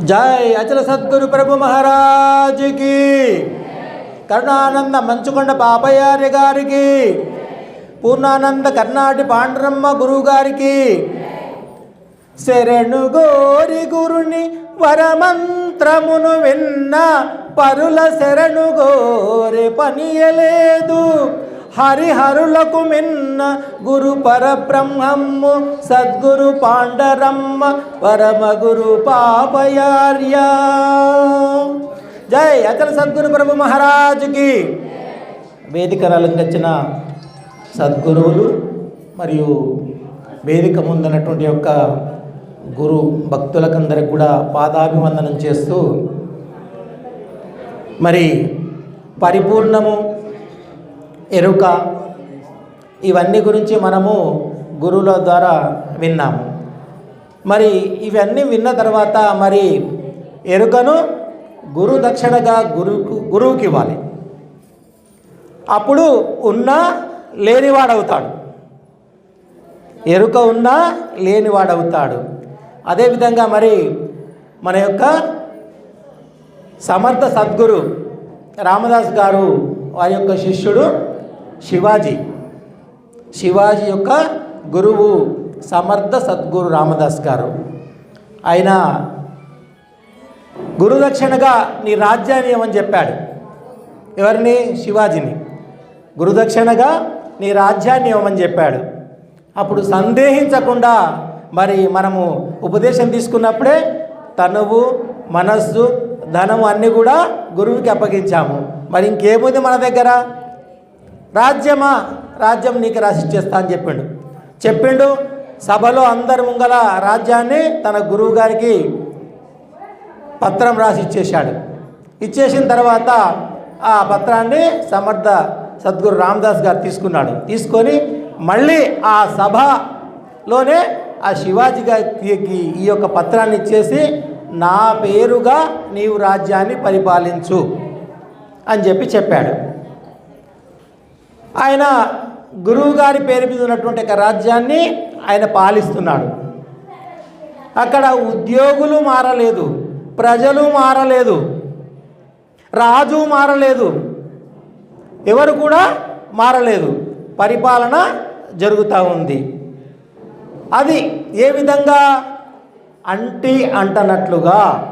జై అచల సద్గురు ప్రభు మహారాజుకి. కరుణానంద మంచుకొండ పాపయారి గారికి. పూర్ణానంద కర్ణాటి పాండురమ్మ గురువు గారికి శరణు గోరి గురుని వరమంత్రమును విన్న పరుల శరణు గోరి పనియలేదు. హరిహరులకు మిన్న గురు పరబ్రహ్మము సద్గురు పాండరమ్మ పరమగురు పాపయార్య. జై అచల సద్గురు ప్రభు మహారాజుకి. వేదిక అలంకరించిన సద్గురువులు మరియు వేదిక ముందున్నటువంటి యొక్క గురు భక్తులకందరికి కూడా పాదాభివందనం చేస్తూ మరి పరిపూర్ణము ఎరుక. ఇవన్నీ గురించి మనము గురువుల ద్వారా విన్నాము. మరి ఇవన్నీ విన్న తర్వాత మరి ఎరుకను గురు దక్షిణగా గురువుకు గురువుకి ఇవ్వాలి. అప్పుడు ఉన్నా లేనివాడవుతాడు. ఎరుక ఉన్నా లేనివాడవుతాడు. అదేవిధంగా మరి మన యొక్క సమర్థ సద్గురు రామదాస్ గారు వారి యొక్క శిష్యుడు శివాజీ. శివాజీ యొక్క గురువు సమర్థ సద్గురు రామదాస్ గారు. ఆయన గురుదక్షిణగా నీ రాజ్యాన్ని ఏమని చెప్పాడు? ఎవరిని? శివాజీని. గురుదక్షిణగా నీ రాజ్యాన్ని ఇవ్వమని చెప్పాడు? అప్పుడు సందేహించకుండా మరి మనము ఉపదేశం తీసుకున్నప్పుడే తనువు మనస్సు ధనము అన్నీ కూడా గురువుకి అప్పగించాము. మరి ఇంకేముంది మన దగ్గర? రాజ్యమా? రాజ్యం నీకు రాసిచ్చేస్తా అని చెప్పిండు. చెప్పిండు సభలో అందరి ముంగల రాజ్యాన్ని తన గురువు గారికి పత్రం రాసి ఇచ్చేశాడు. ఇచ్చేసిన తర్వాత ఆ పత్రాన్ని సమర్థ సద్గురు రామదాస్ గారు తీసుకున్నాడు. తీసుకొని మళ్ళీ ఆ సభలోనే ఆ శివాజీ గారికి ఈ యొక్క పత్రాన్ని ఇచ్చేసి నా పేరుగా నీవు రాజ్యాన్ని పరిపాలించు అని చెప్పి చెప్పాడు. ఆయన గురువు గారి పేరు మీద ఉన్నటువంటి ఒక రాజ్యాన్ని ఆయన పాలిస్తున్నాడు. అక్కడ ఉద్యోగులు మారలేదు ప్రజలు మారలేదు రాజు మారలేదు ఎవరు కూడా మారలేదు. పరిపాలన జరుగుతూ ఉంది. అది ఏ విధంగా? అంటి అంటనట్లుగా.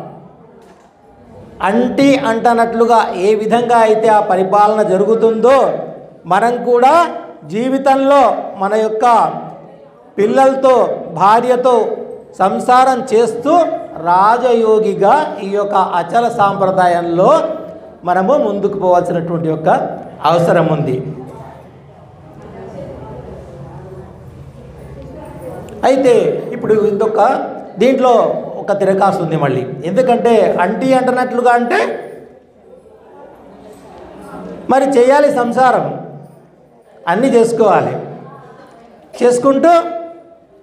అంటి అంటనట్లుగా ఏ విధంగా అయితే ఆ పరిపాలన జరుగుతుందో మనం కూడా జీవితంలో మన యొక్క పిల్లలతో భార్యతో సంసారం చేస్తూ రాజయోగిగా ఈ యొక్క అచల సాంప్రదాయంలో మనము ముందుకు పోవాల్సినటువంటి యొక్క అవసరం ఉంది. అయితే ఇప్పుడు ఇంకొక దీంట్లో ఒక తిరకాసు ఉంది మళ్ళీ. ఎందుకంటే అంటీ అంటున్నట్లుగా అంటే మరి చేయాలి సంసారం. అన్నీ చేసుకోవాలి. చేసుకుంటూ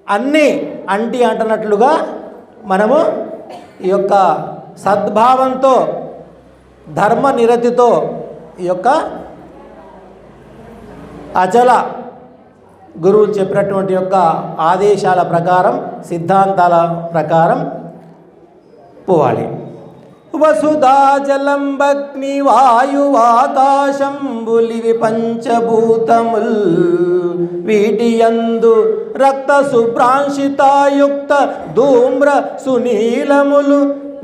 అన్నీ అంటి అంటున్నట్లుగా మనము ఈ యొక్క సద్భావంతో ధర్మ నిరతితో ఈ యొక్క అచల గురువులు చెప్పినటువంటి యొక్క ఆదేశాల ప్రకారం సిద్ధాంతాల ప్రకారం పోవాలి. వసుధా జలం పంచభూతముల్ వీటి యందు రక్త శుభ్రాంశితాయుక్త ధూమ్ర సునీలములు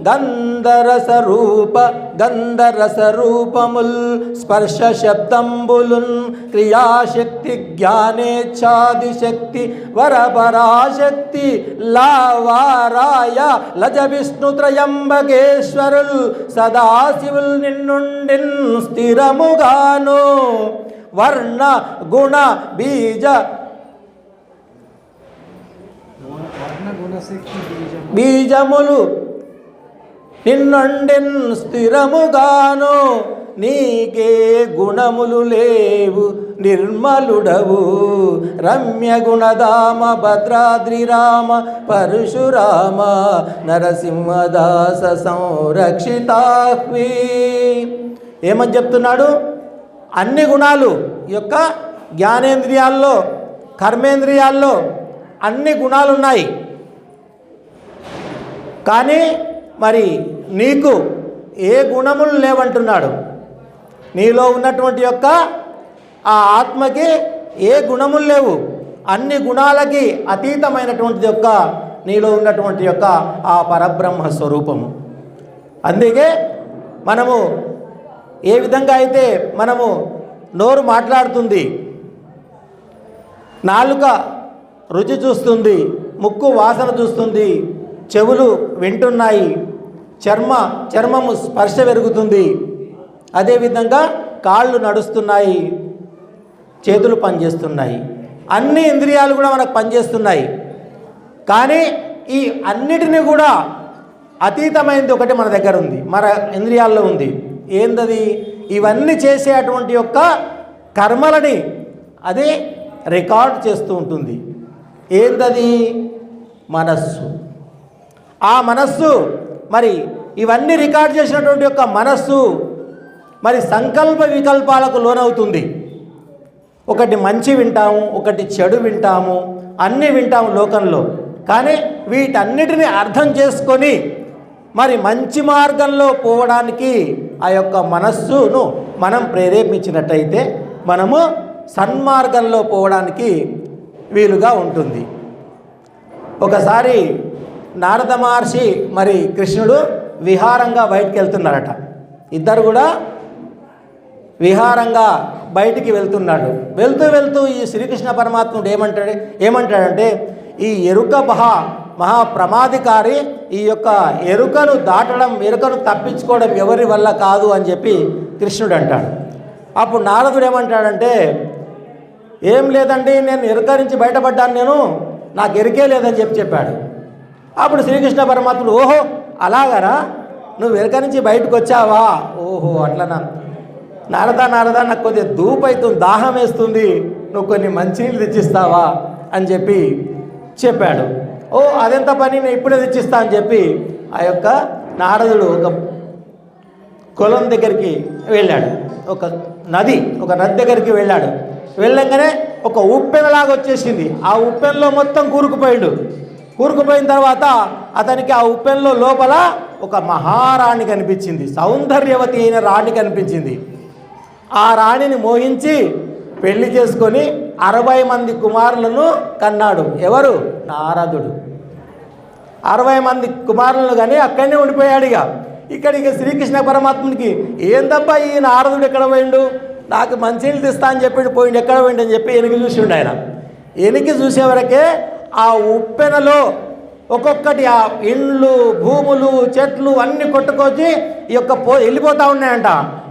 గంధరస రూప గంధరస రూపముల్ స్పర్శ శబ్దంబులున్ క్రియాశక్తి జ్ఞానేచ్ఛాది శక్తి వరపరాశక్తి లావారాయ లజ విష్ణు త్రయంబకేశ్వరుల్ సదాశివుల్ నిన్నుండిన్ స్థిరముగాను. వర్ణ గుణ బీజ బీజములు నిన్నండిన్ స్థిరముగాను నీకే గుణములు లేవు నిర్మలుడవు. రమ్య గుణధామ భద్రాద్రి రామ పరశురామ నరసింహదాస సంరక్షితాహ్వి. ఏమని చెప్తున్నాడు? అన్ని గుణాలు యొక్క జ్ఞానేంద్రియాల్లో కర్మేంద్రియాల్లో అన్ని గుణాలు ఉన్నాయి కానీ మరి నీకు ఏ గుణములు లేవంటున్నాడు? నీలో ఉన్నటువంటి యొక్క ఆ ఆత్మకి ఏ గుణములు లేవు? అన్ని గుణాలకి అతీతమైనటువంటి యొక్క నీలో ఉన్నటువంటి యొక్క ఆ పరబ్రహ్మ స్వరూపము. అందుకే మనము ఏ విధంగా అయితే మనము నోరు మాట్లాడుతుంది నాలుక రుచి చూస్తుంది ముక్కు వాసన చూస్తుంది చెవులు వింటున్నాయి. చర్మ చర్మము స్పర్శ పెరుగుతుంది అదేవిధంగా కాళ్ళు నడుస్తున్నాయి. చేతులు పనిచేస్తున్నాయి. అన్ని ఇంద్రియాలు కూడా మనకు పనిచేస్తున్నాయి. కానీ ఈ అన్నిటిని కూడా అతీతమైనది ఒకటి మన దగ్గర ఉంది. మన ఇంద్రియాల్లో ఉంది. ఏందది? ఇవన్నీ చేసే అటువంటి యొక్క కర్మలని అది రికార్డ్ చేస్తూ ఉంటుంది. ఏందది? మనస్సు. ఆ మనస్సు మరి ఇవన్నీ రికార్డ్ చేసినటువంటి యొక్క మనస్సు మరి సంకల్ప వికల్పాలకు లోనవుతుంది. ఒకటి మంచి వింటాము ఒకటి చెడు వింటాము అన్నీ వింటాము లోకంలో. కానీ వీటన్నిటిని అర్థం చేసుకొని మరి మంచి మార్గంలో పోవడానికి ఆ యొక్క మనస్సును మనం ప్రేరేపించినట్టయితే మనము సన్మార్గంలో పోవడానికి వీలుగా ఉంటుంది. ఒకసారి నారద మహర్షి మరి కృష్ణుడు విహారంగా బయటికి వెళ్తున్నారట ఇద్దరు కూడా విహారంగా బయటికి వెళ్తున్నాడు. వెళ్తూ వెళ్తూ ఈ శ్రీకృష్ణ పరమాత్ముడు ఏమంటాడు ఏమంటాడంటే ఈ ఎరుక మహా మహా ప్రమాదికారి ఈ యొక్క ఎరుకను దాటడం ఎరుకను తప్పించుకోవడం ఎవరి వల్ల కాదు అని చెప్పి కృష్ణుడు అంటాడు. అప్పుడు నారదుడు ఏమంటాడంటే ఏం లేదండి నేను ఎరుక నుంచి బయటపడ్డాను నేను నాకు ఎరికే లేదని చెప్పి చెప్పాడు. అప్పుడు శ్రీకృష్ణ పరమాత్ముడు ఓహో అలాగరా? నువ్వు వెనక నుంచి బయటకు వచ్చావా? ఓహో అట్లనా. నారదా నారదా నాకు కొద్దిగా ధూపు అవుతుంది దాహం వేస్తుంది నువ్వు కొన్ని మంచినీళ్ళు తెచ్చిస్తావా? అని చెప్పి చెప్పాడు. ఓ అదెంత పని? నేను ఇప్పుడే తెచ్చిస్తా అని చెప్పి ఆ యొక్క నారదుడు ఒక కులం దగ్గరికి వెళ్ళాడు. ఒక నది ఒక నది దగ్గరికి వెళ్ళాడు. వెళ్ళంగానే ఒక ఉప్పెనలాగా వచ్చేసింది. ఆ ఉప్పెనలో మొత్తం కూరుకుపోయాడు. కూరుకుపోయిన తర్వాత అతనికి ఆ ఉప్పెన్లో లోపల ఒక మహారాణి కనిపించింది సౌందర్యవతి అయిన రాణి కనిపించింది. ఆ రాణిని మోహించి పెళ్ళి చేసుకొని అరవై మంది కుమారులను కన్నాడు. ఎవరు? నారదుడు. అరవై మంది కుమారులను కానీ అక్కడనే ఉండిపోయాడు ఇక. ఇక్కడ ఇక శ్రీకృష్ణ పరమాత్మునికి ఏందబ్బా ఈ నారదుడు ఎక్కడ పోయిండు? నాకు మంచినీళ్ళు తెస్తా అని చెప్పి పోయిండు ఎక్కడ పోయిండు? అని చెప్పి వెనక్కి చూసిండు ఆయన. వెనక్కి చూసే వరకే ఆ ఉప్పెనలో ఒక్కొక్కటి ఆ ఇండ్లు భూములు చెట్లు అన్ని కొట్టుకొచ్చి ఈ యొక్క పో వెళ్ళిపోతూ ఉన్నాయంట.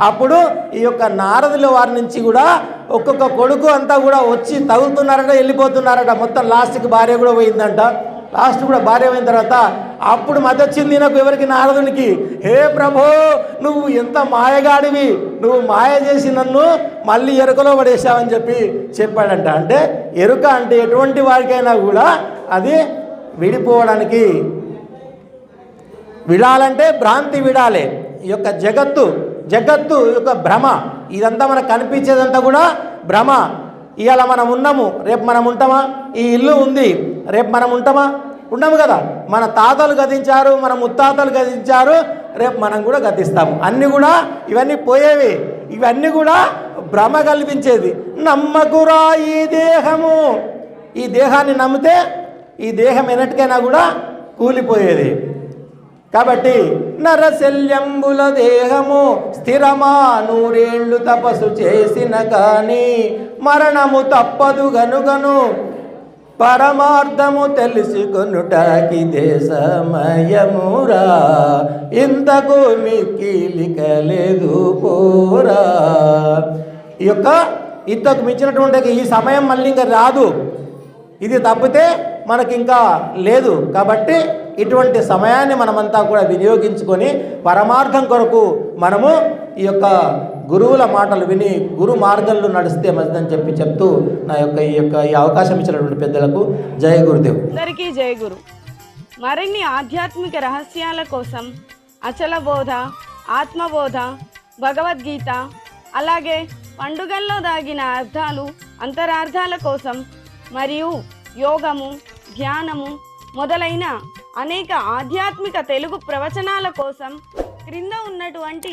అప్పుడు ఈ యొక్క నారదుల వారి నుంచి కూడా ఒక్కొక్క కొడుకు అంతా కూడా వచ్చి తగులుతున్నారట వెళ్ళిపోతున్నారట. మొత్తం లాస్ట్కి భార్య కూడా పోయిందంట. లాస్ట్ కూడా భార్య పోయిన తర్వాత అప్పుడు మద్దొచ్చింది నాకు ఎవరికి? నారదునికి. హే ప్రభో నువ్వు ఎంత మాయగాడివి. నువ్వు మాయ చేసి నన్ను మళ్ళీ ఎరుకలో పడేసావని చెప్పి చెప్పాడంట. అంటే ఎరుక అంటే ఎటువంటి వారికైనా కూడా అది విడిపోవడానికి విడాలంటే భ్రాంతి విడాలే. ఈ యొక్క జగత్తు జగత్తు ఈ యొక్క భ్రమ ఇదంతా మనకు కనిపించేదంతా కూడా భ్రమ. ఇవాళ మనం ఉన్నాము రేపు మనం ఉంటామా? ఈ ఇల్లు ఉంది రేపు మనం ఉంటామా? ఉండము కదా. మన తాతలు గతించారు మన ముత్తాతలు గతించారు రేపు మనం కూడా గతిస్తాము. అన్నీ కూడా ఇవన్నీ పోయేవి. ఇవన్నీ కూడా భ్రమ కల్పించేది నమ్మకురా ఈ దేహము. ఈ దేహాన్ని నమ్మితే ఈ దేహం ఎన్నటికైనా కూడా కూలిపోయేది. కాబట్టి నరశల్యంబుల దేహము స్థిరమా నూరేళ్ళు తపస్సు చేసిన కానీ మరణము తప్పదు గనుగను. పరమార్థము తెలుసుకొనుటకి దేశమయమురా. ఇంతకు మిక్కిలికలేదు పోరా. ఈ యొక్క ఇంతకు మించినటువంటి ఈ సమయం మళ్ళీ ఇంకా రాదు. ఇది తప్పితే మనకి ఇంకా లేదు. కాబట్టి ఇటువంటి సమయాన్ని మనమంతా కూడా వినియోగించుకొని పరమార్థం కొరకు మనము ఈ యొక్క గురువుల మాటలు విని గురు మార్గంలో నడిస్తే మంచిదని చెప్పి చెప్తూ నా యొక్క ఈ యొక్క ఈ అవకాశం ఇచ్చినటువంటి పెద్దలకు జయ గురుదేవ్. అందరికీ జయ గురు. మరిన్ని ఆధ్యాత్మిక రహస్యాల కోసం అచల బోధ ఆత్మబోధ భగవద్గీత అలాగే పండుగల్లో దాగిన అర్థాలు అంతరార్థాల కోసం మరియు యోగము ధ్యానము మొదలైన అనేక ఆధ్యాత్మిక తెలుగు ప్రవచనాల కోసం క్రింద ఉన్నటువంటి